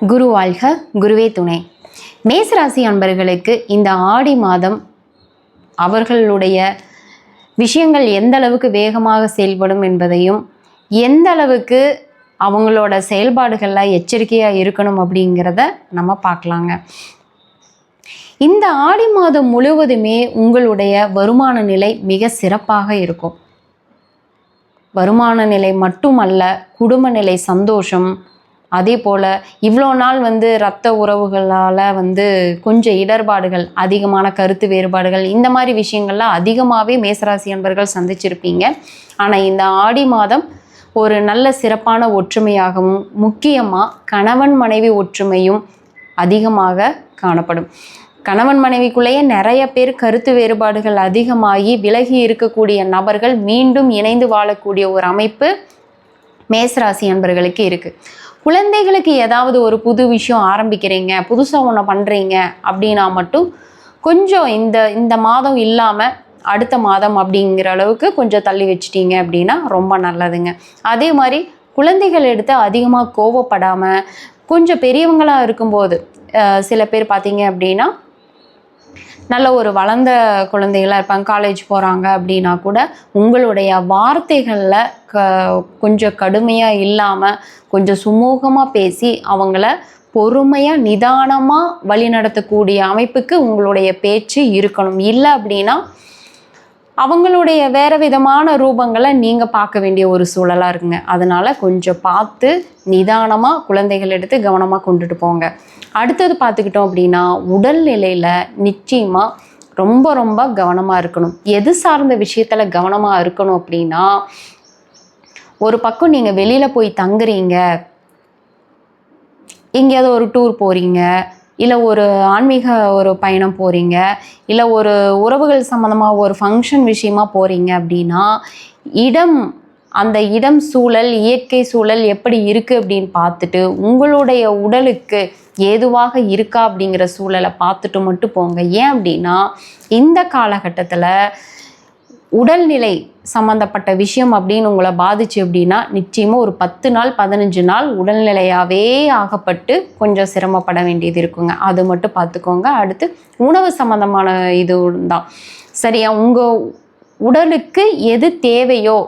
குரு வாழ்க குருவே துணை. மேசராசி அன்பர்களுக்கு இந்த ஆடி மாதம் அவர்களுடைய விஷயங்கள் எந்த அளவுக்கு வேகமாக செயல்படும் என்பதையும் எந்த அளவுக்கு அவங்களோட செயல்பாடுகளில் எச்சரிக்கையாக இருக்கணும் அப்படிங்கிறத நம்ம பார்க்கலாங்க. இந்த ஆடி மாதம் முழுவதுமே உங்களுடைய வருமான நிலை மிக சிறப்பாக இருக்கும். வருமான நிலை மட்டுமல்ல குடும்ப நிலை சந்தோஷம் அதே போல் இவ்வளோ நாள் வந்து இரத்த உறவுகளால் வந்து கொஞ்சம் இடர்பாடுகள் அதிகமான கருத்து வேறுபாடுகள் இந்த மாதிரி விஷயங்கள்லாம் அதிகமாகவே மேசராசி அன்பர்கள் சந்திச்சிருப்பீங்க. ஆனால் இந்த ஆடி மாதம் ஒரு நல்ல சிறப்பான ஒற்றுமையாகவும் முக்கியமாக கணவன் மனைவி ஒற்றுமையும் அதிகமாக காணப்படும். கணவன் மனைவிக்குள்ளேயே நிறைய பேர் கருத்து வேறுபாடுகள் அதிகமாகி விலகி இருக்கக்கூடிய நபர்கள் மீண்டும் இணைந்து வாழக்கூடிய ஒரு அமைப்பு மேசராசி அன்பர்களுக்கு இருக்குது குழந்தைகளுக்கு ஏதாவது ஒரு புது விஷயம் ஆரம்பிக்கிறீங்க புதுசாக ஒன்று பண்ணுறீங்க அப்படின்னா மட்டும் கொஞ்சம் இந்த இந்த மாதம் இல்லாமல் அடுத்த மாதம் அப்படிங்கிற அளவுக்கு கொஞ்சம் தள்ளி வச்சிட்டீங்க அப்படின்னா ரொம்ப நல்லதுங்க. அதே மாதிரி குழந்தைகள் எடுத்து அதிகமாக கோவப்படாமல் கொஞ்சம் பெரியவங்களாக இருக்கும்போது சில பேர் பார்த்தீங்க அப்படின்னா நல்ல ஒரு வளர்ந்த குழந்தைகளாக இருப்பாங்க காலேஜ் போகிறாங்க அப்படின்னா கூட உங்களுடைய வார்த்தைகளில் க கொஞ்சம் கடுமையாக இல்லாமல் கொஞ்சம் சுமூகமாக பேசி அவங்கள பொறுமையாக நிதானமாக வழிநடத்தக்கூடிய அமைப்புக்கு உங்களுடைய பேச்சு இருக்கணும். இல்லை அப்படின்னா அவங்களுடைய வேறு விதமான ரூபங்களை நீங்கள் பார்க்க வேண்டிய ஒரு சூழலாக இருக்குங்க. அதனால் கொஞ்சம் பார்த்து நிதானமாக குழந்தைகள் எடுத்து கவனமாக கொண்டுட்டு போங்க. அடுத்தது பார்த்துக்கிட்டோம் அப்படின்னா உடல் நிலையில் நிச்சயமாக ரொம்ப ரொம்ப கவனமாக இருக்கணும். எது சார்ந்த விஷயத்தில் கவனமாக இருக்கணும் அப்படின்னா ஒரு பக்கம் நீங்கள் வெளியில் போய் தங்குறீங்க. எங்கேயாவது ஒரு டூர் போகிறீங்க இல்லை ஒரு ஆன்மீக ஒரு பயணம் போகிறீங்க இல்லை ஒரு உறவுகள் சம்மந்தமாக ஒரு ஃபங்க்ஷன் விஷயமா போகிறீங்க அப்படின்னா இடம் அந்த இடம் சூழல் இயற்கை சூழல் எப்படி இருக்குது அப்படின்னு பார்த்துட்டு உங்களுடைய உடலுக்கு ஏதுவாக இருக்கா அப்படிங்கிற சூழலை பார்த்துட்டு மட்டும் போங்க. ஏன் அப்படின்னா இந்த காலகட்டத்தில் உடல்நிலை சம்மந்தப்பட்ட விஷயம் அப்படின்னு உங்களை பாதிச்சு அப்படின்னா நிச்சயமாக ஒரு பத்து நாள் பதினஞ்சு நாள் உடல்நிலையாகவே ஆகப்பட்டு கொஞ்சம் சிரமப்பட வேண்டியது இருக்குங்க. அது மட்டும் பார்த்துக்கோங்க. அடுத்து உணவு சம்மந்தமான இது தான். சரியா? உங்கள் உடலுக்கு எது தேவையோ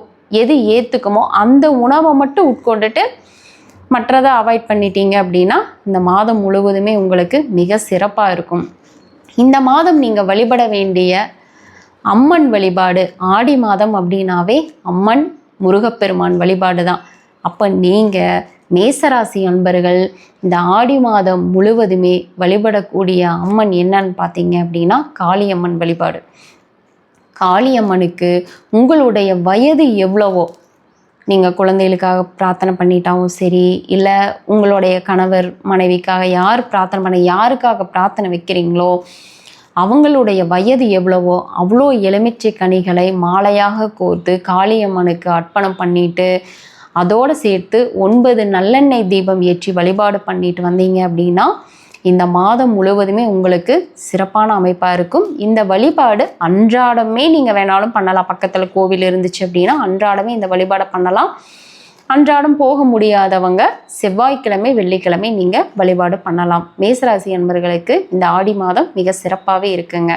எது ஏற்றுக்குமோ அந்த உணவை மட்டும் உட்கொண்டுட்டு மற்றதை அவாய்ட் பண்ணிட்டீங்க அப்படின்னா இந்த மாதம் முழுவதுமே உங்களுக்கு மிக சிறப்பாக இருக்கும். இந்த மாதம் நீங்கள் வழிபட வேண்டிய அம்மன் வழிபாடு. ஆடி மாதம் அப்படின்னாவே அம்மன் முருகப்பெருமான் வழிபாடு தான். அப்போ நீங்கள் மேசராசி அன்பர்கள் இந்த ஆடி மாதம் முழுவதுமே வழிபடக்கூடிய அம்மன் என்னன்னு பார்த்தீங்க அப்படின்னா காளியம்மன் வழிபாடு. காளியம்மனுக்கு உங்களுடைய வயது எவ்வளவோ? நீங்கள் குழந்தைகளுக்காக பிரார்த்தனை பண்ணிட்டாவும் சரி இல்லை உங்களுடைய கணவர் மனைவிக்காக யார் பிரார்த்தனை பண்ண யாருக்காக பிரார்த்தனை வைக்கிறீங்களோ அவங்களுடைய வயது எவ்வளவோ அவ்வளோ எலுமிச்சை கனிகளை மாலையாக கோர்த்து காளியம்மனுக்கு அர்ப்பணம் பண்ணிட்டு அதோடு சேர்த்து ஒன்பது நல்லெண்ணெய் தீபம் ஏற்றி வழிபாடு பண்ணிட்டு வந்தீங்க அப்படின்னா இந்த மாதம் முழுவதுமே உங்களுக்கு சிறப்பான அமைப்பாக இருக்கும். இந்த வழிபாடு அன்றாடமே நீங்கள் வேணாலும் பண்ணலாம். பக்கத்தில் கோவில் இருந்துச்சு அப்படின்னா அன்றாடமே இந்த வழிபாடை பண்ணலாம். அன்றாடம் போக முடியாதவங்க செவ்வாய்க்கிழமை வெள்ளிக்கிழமை நீங்கள் வழிபாடு பண்ணலாம். மேசராசி அன்பர்களுக்கு இந்த ஆடி மாதம் மிக சிறப்பாகவே இருக்குங்க.